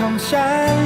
ของฉันน